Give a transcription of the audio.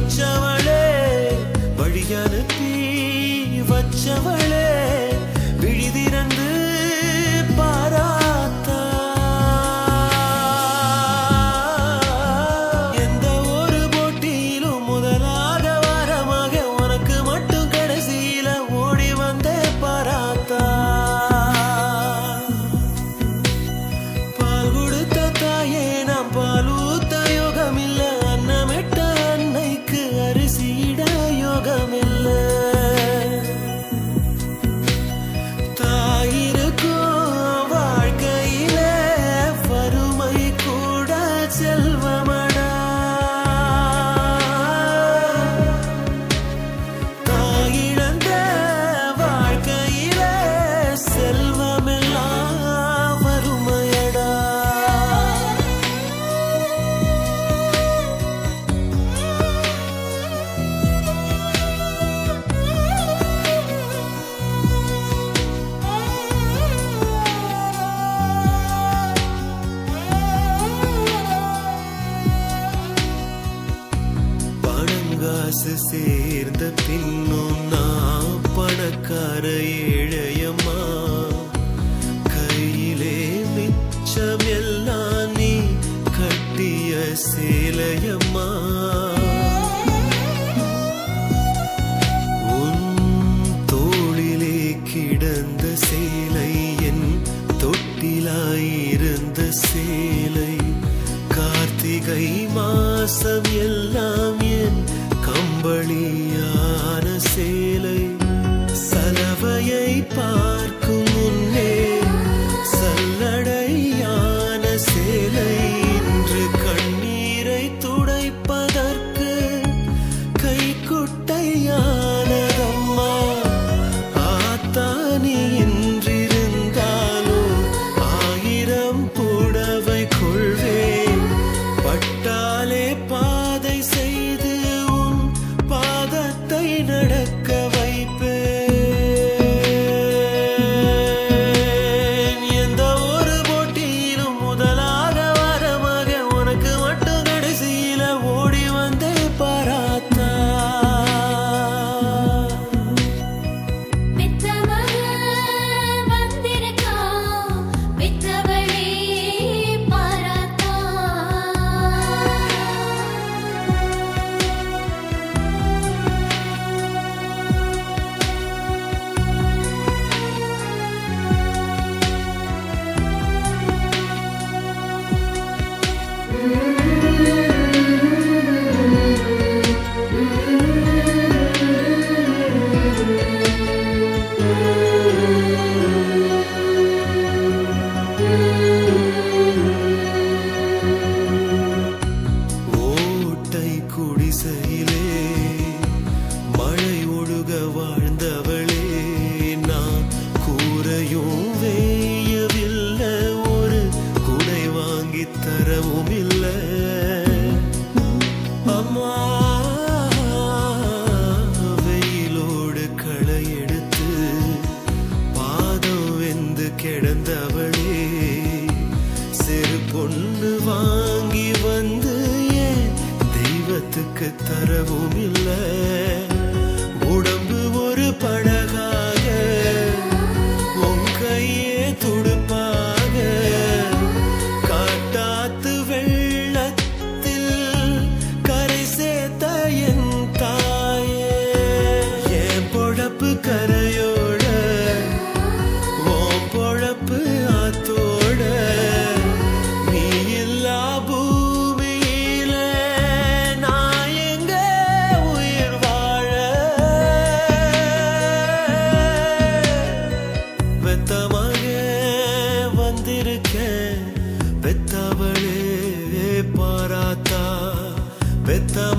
வச்சவளே வழி அனுப்பி வச்சவளே விழிதிறந்து பாராத்தா. எந்த ஒரு போட்டியிலும் முதலாக வாரமாக உனக்கு மட்டும் கடைசியில ஓடி வந்தே பாராத்தா. பால் பால் ആകാശ സേർന്ന് തിന്നുന്ന പണക്കാര ഏഴയമാ കയ്യിലെ മിച്ചമെല്ലാം பார்க்கும் முன்னே சல்லடையான சேலை இன்று கண்ணீரை துடைப்பதற்கு கை குட்டையானதம்மா ஆத்தானியின் கிடந்தவள் ベタ